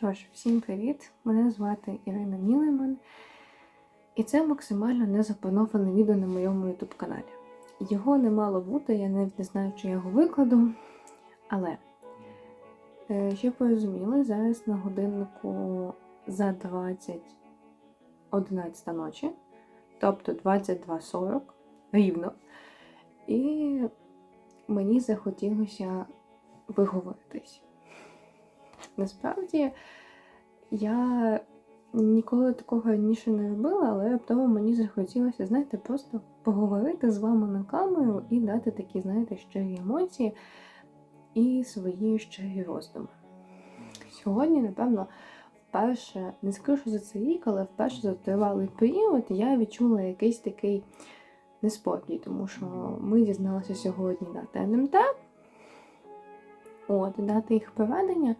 Що ж, всім привіт! Мене звати Ірина Мілеман, і це максимально незаплановане відео на моєму YouTube каналі. Його не мало бути, я навіть не знаю, чи я його викладу. Але, е, щоб ви розуміли, зараз на годиннику за 20 11 ночі, тобто 22.40 рівно. І мені захотілося виговоритись. Насправді, я ніколи такого раніше не робила, але раптово мені захотілося, знаєте, просто поговорити з вами на камеру і дати такі, знаєте, щирі емоції і свої щирі роздуми. Сьогодні, напевно, вперше, не скажу за цей рік, але вперше за тривалий період я відчула якийсь такий неспокій, тому що ми дізналися сьогодні дати НМТ, от, дати їх проведення.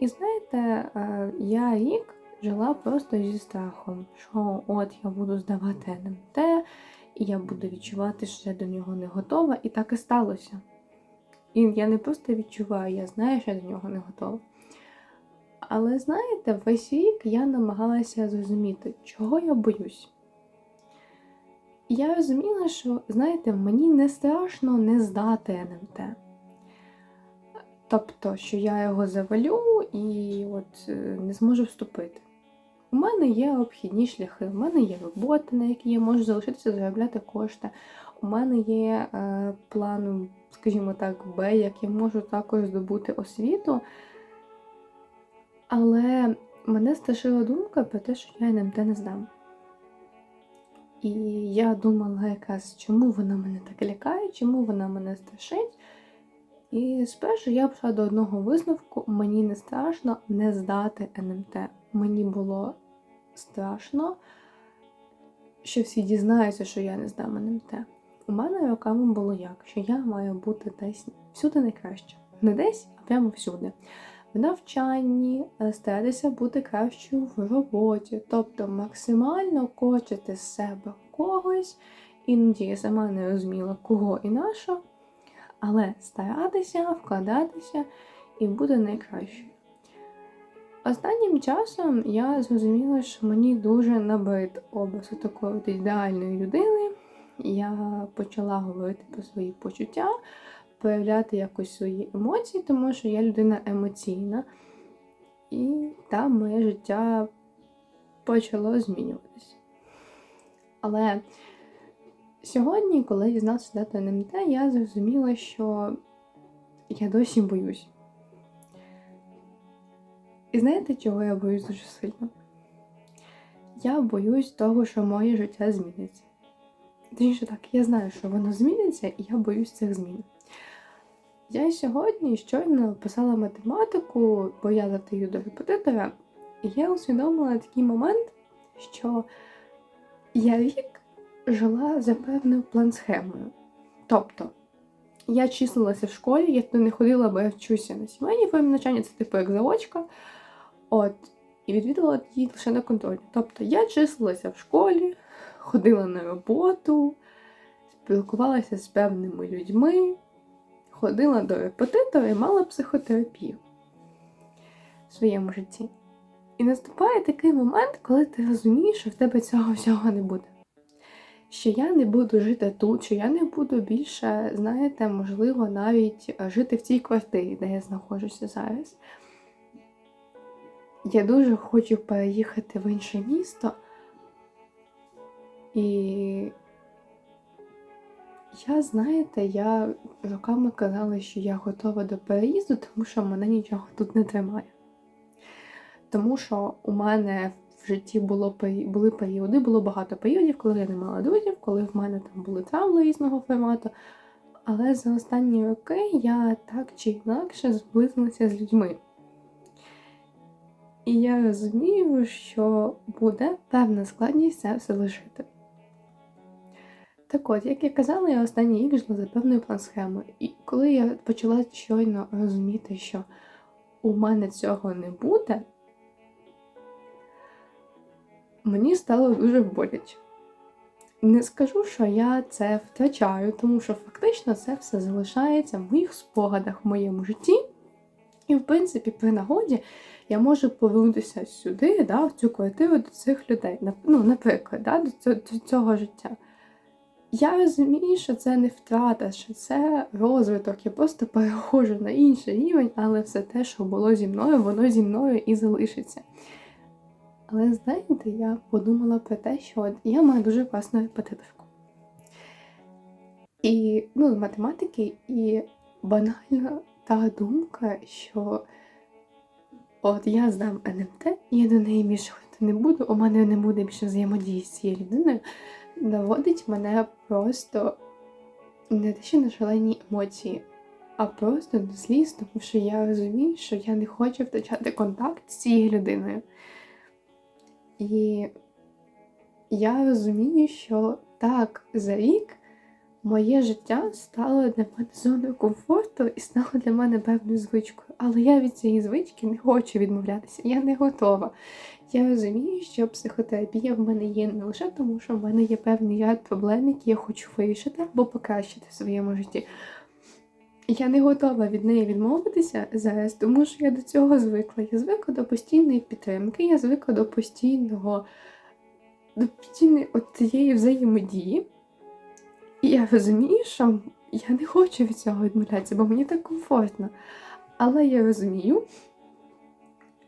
І знаєте, е, я рік жила просто зі страхом, що от я буду здавати НМТ, і я буду відчувати, що я до нього не готова, і так і сталося. І я не просто відчуваю, я знаю, що я до нього не готова. Але знаєте, весь рік я намагалася зрозуміти, чого я боюсь. Я розуміла, що, знаєте, мені не страшно не здати НМТ. Тобто, що я його завалю і от е, не зможу вступити. У мене є обхідні шляхи, у мене є робота, на якій я можу залишитися заробляти кошти. У мене є е, план, скажімо так, Б, як я можу також здобути освіту. Але мене страшила думка про те, що я НМТ не здам. І я думала якраз, чому вона мене так лякає, чому вона мене страшить. І спершу я прийшла до одного висновку: мені не страшно не здати НМТ. Мені було страшно, що всі дізнаються, що я не здам НМТ. У мене роками було як, що я маю бути десь всюди найкраще. Не десь, а прямо всюди. В навчанні, е, старатися бути кращою в роботі, тобто максимально кочити з себе когось, іноді я сама не розуміла, кого і на але старатися, вкладатися і бути найкращою. Останнім часом я зрозуміла, що мені дуже набрид образ такої ідеальної людини. Я почала говорити про свої почуття, проявляти якось свої емоції, тому що я людина емоційна. І там моє життя почало змінюватися. Але сьогодні, коли дізналася дати НМТ, я зрозуміла, що я досі боюсь. І знаєте, чого я боюсь дуже сильно? Я боюсь того, що моє життя зміниться. Точніше так, я знаю, що воно зміниться, і я боюсь цих змін. Я сьогодні щойно писала математику, бо я завтаю до репетитора, і я усвідомила такий момент, що я рік жила за певною план-схемою. Тобто, я числилася в школі, я туди не ходила, бо я вчуся на сімейній формі навчання, це типу як заочка. От, і відвідувала її лише на контролі. Тобто я числилася в школі, ходила на роботу, спілкувалася з певними людьми, ходила до репетитора і мала психотерапію в своєму житті. І наступає такий момент, коли ти розумієш, що в тебе цього всього не буде. Що я не буду жити тут, що я не буду більше, знаєте, можливо, навіть жити в цій квартирі, де я знаходжуся зараз. Я дуже хочу переїхати в інше місто. І я, знаєте, я роками казала, що я готова до переїзду, тому що мене нічого тут не тримає. Тому що у мене в житті було, були періоди, було багато періодів, коли я не мала друзів, коли в мене там були травми різного формату. Але за останні роки я так чи інакше зблизилася з людьми. І я розумію, що буде певна складність це все лишити. Так от, як я казала, я останній рік жила за певною план-схемою. І коли я почала щойно розуміти, що у мене цього не буде, мені стало дуже боляче. Не скажу, що я це втрачаю, тому що фактично це все залишається в моїх спогадах в моєму житті. І, в принципі, при нагоді я можу повернутися сюди, да, в цю квартиру до цих людей. Ну, наприклад, да, до, цього, до цього життя. Я розумію, що це не втрата, що це розвиток. Я просто переходжу на інший рівень, але все те, що було зі мною, воно зі мною і залишиться. Але знаєте, я подумала про те, що от я маю дуже класну репетиторку. І ну, з математики, і банальна та думка, що от я здам НМТ, і я до неї більше не буду, у мене не буде більше взаємодії з цією людиною, наводить мене просто не те, що на шалені емоції, а просто до сліз, тому що я розумію, що я не хочу втрачати контакт з цією людиною. І я розумію, що так, за рік моє життя стало для мене зоною комфорту і стало для мене певною звичкою. Але я від цієї звички не хочу відмовлятися, я не готова. Я розумію, що психотерапія в мене є не лише тому, що в мене є певний ряд проблем, які я хочу вирішити або покращити в своєму житті. Я не готова від неї відмовитися зараз, тому що я до цього звикла. Я звикла до постійної підтримки, я звикла до постійного, до постійної от цієї взаємодії. І я розумію, що я не хочу від цього відмовлятися, бо мені так комфортно. Але я розумію,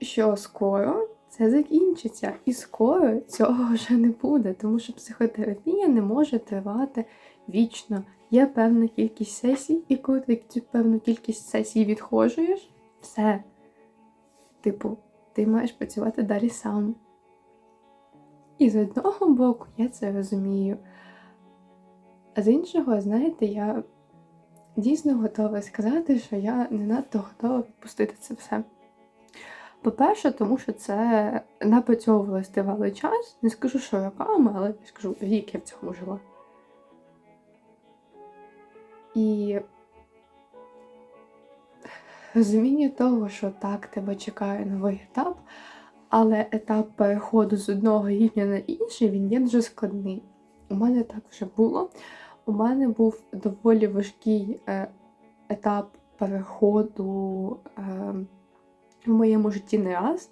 що скоро це закінчиться, і скоро цього вже не буде, тому що психотерапія не може тривати вічно. Є певна кількість сесій, і коли ти цю певну кількість сесій відходжуєш, все. Типу, ти маєш працювати далі сам. І з одного боку я це розумію. А з іншого, знаєте, я дійсно готова сказати, що я не надто готова відпустити це все. По-перше, тому що це напрацьовувалось тривалий час. Не скажу, що роками, але я скажу, рік я в цьому жила. І розуміння того, що так, тебе чекає новий етап, але етап переходу з одного рівня на інший, він є дуже складний. У мене так вже було. У мене був доволі важкий е, етап переходу е, в моєму житті не раз.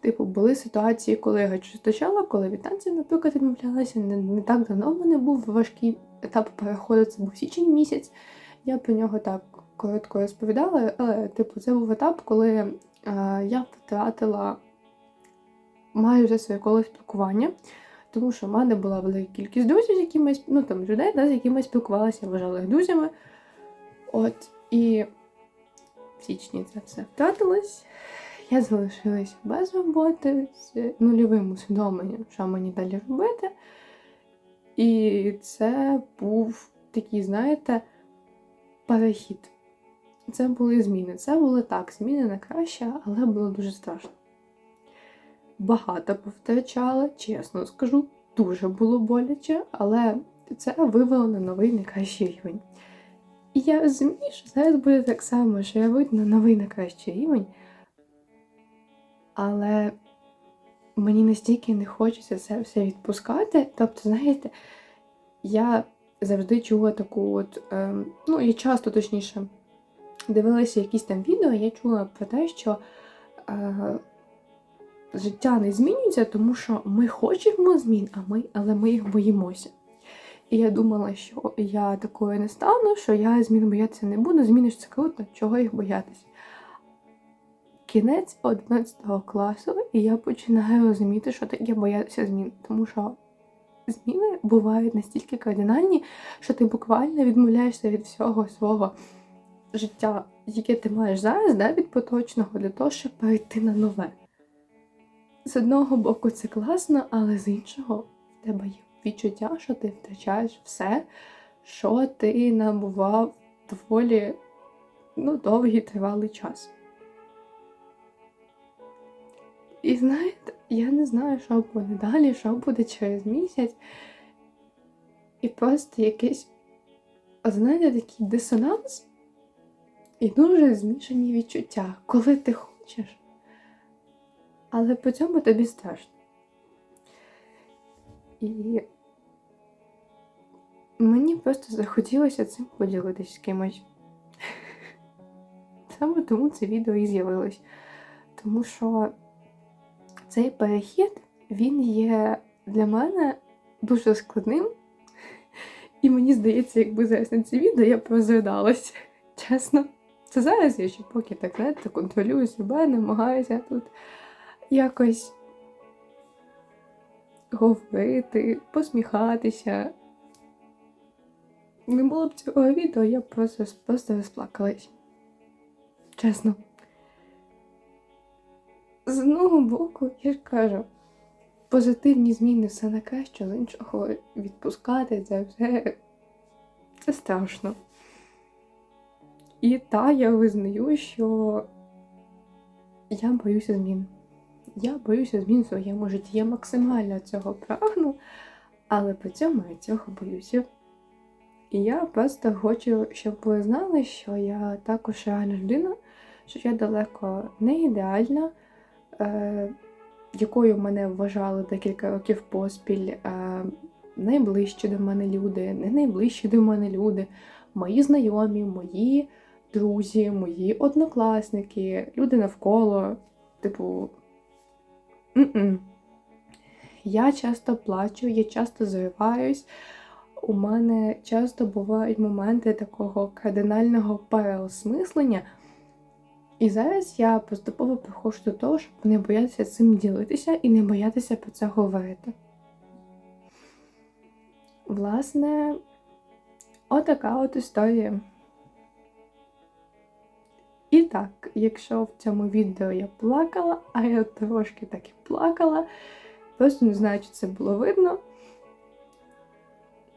Типу, були ситуації, коли я зустрічала, коли від танців, наприклад, відмовлялася. Не, не так давно в мене був важкий етап переходу, це був січень місяць. Я про нього так коротко розповідала, але типу, це був етап, коли е, я втратила майже своє коло спілкування, тому що в мене була велика кількість друзів, з якими ну там людей, да, з якими я спілкувалася, я вважала їх друзями. От і в січні це все втратилось. Я залишилася без роботи з нульовим усвідомленням, що мені далі робити. І це був такий, знаєте, перехід. Це були зміни. Це були так, зміни на краще, але було дуже страшно. Багато повтрачала, чесно скажу, дуже було боляче, але це вивело на новий найкращий рівень. І я розумію, що зараз буде так само, що я вийду на новий найкращий рівень. Але мені настільки не хочеться це все відпускати. Тобто, знаєте, я завжди чула таку от, е, ну, я часто точніше дивилася якісь там відео, я чула про те, що е, життя не змінюється, тому що ми хочемо змін, а ми, але ми їх боїмося. І я думала, що я такою не стану, що я змін боятися не буду, зміни ж це круто, чого їх боятися. Кінець 11 класу, і я починаю розуміти, що таке боятися змін. Тому що зміни бувають настільки кардинальні, що ти буквально відмовляєшся від всього свого життя, яке ти маєш зараз, да, від поточного, для того, щоб перейти на нове. З одного боку, це класно, але з іншого в тебе є відчуття, що ти втрачаєш все, що ти набував доволі ну, довгий тривалий час. І знаєте, я не знаю, що буде далі, що буде через місяць. І просто якийсь, знаєте, такий дисонанс і дуже змішані відчуття, коли ти хочеш, але по цьому тобі страшно. І мені просто захотілося цим поділитися з кимось. Саме тому це відео і з'явилось. Тому що цей перехід він є для мене дуже складним. І мені здається, якби зараз на це відео я б розридалась. Чесно. Це зараз я ще поки так знаєте, контролюю себе, намагаюся тут якось говорити, посміхатися. Не було б цього відео, я просто, просто розплакалась. Чесно. З одного боку, я ж кажу, позитивні зміни все на краще, з іншого відпускати це все це страшно. І та я визнаю, що я боюся змін. Я боюся змін в своєму житті. Я максимально цього прагну, але при цьому я цього боюся. І я просто хочу, щоб ви знали, що я також реальна людина, що я далеко не ідеальна, якою мене вважали декілька років поспіль. Е, найближчі до мене люди, не найближчі до мене люди, мої знайомі, мої друзі, мої однокласники, люди навколо, типу. М-м. Я часто плачу, я часто зриваюсь. У мене часто бувають моменти такого кардинального переосмислення. І зараз я поступово приходжу до того, щоб не боятися цим ділитися і не боятися про це говорити. Власне, отака от історія. І так, якщо в цьому відео я плакала, а я трошки так і плакала, просто не знаю, чи це було видно,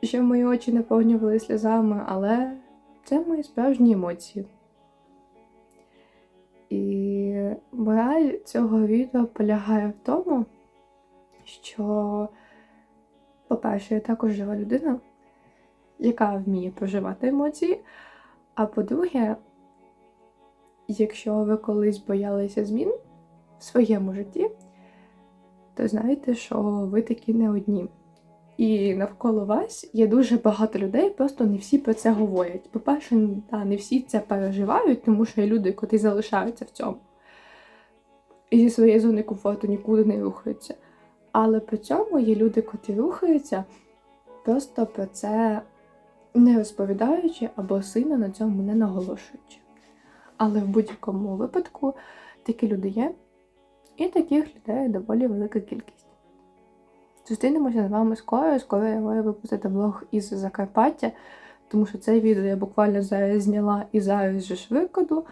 що мої очі наповнювали сльозами, але це мої справжні емоції. І мораль цього відео полягає в тому, що, по-перше, я також жива людина, яка вміє проживати емоції. А по-друге, якщо ви колись боялися змін в своєму житті, то знаєте, що ви такі не одні. І навколо вас є дуже багато людей, просто не всі про це говорять. По-перше, та, не всі це переживають, тому що є люди, котрі залишаються в цьому. І зі своєї зони комфорту нікуди не рухаються. Але при цьому є люди, котрі рухаються, просто про це не розповідаючи або сильно на цьому не наголошуючи. Але в будь-якому випадку такі люди є, і таких людей доволі велика кількість. Зустрінемося з вами скоро. Скоро я маю випустити влог із Закарпаття, тому що це відео я буквально зараз зняла і зараз же ж викладу.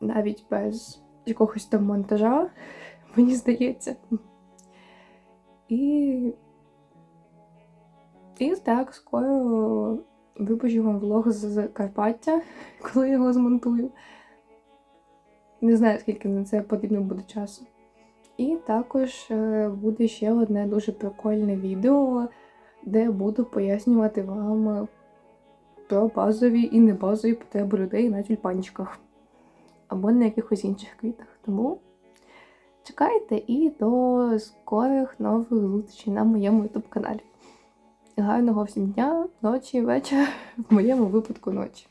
Навіть без якогось там монтажа, мені здається. І і так, скоро випущу вам влог з Закарпаття, коли його змонтую. Не знаю, скільки на це потрібно буде часу. І також е, буде ще одне дуже прикольне відео, де буду пояснювати вам про базові і небазові потреби людей на тюльпанчиках або на якихось інших квітах. Тому чекайте і до скорих нових зустрічей на моєму YouTube каналі. Гарного всім дня, ночі, вечора, в моєму випадку ночі.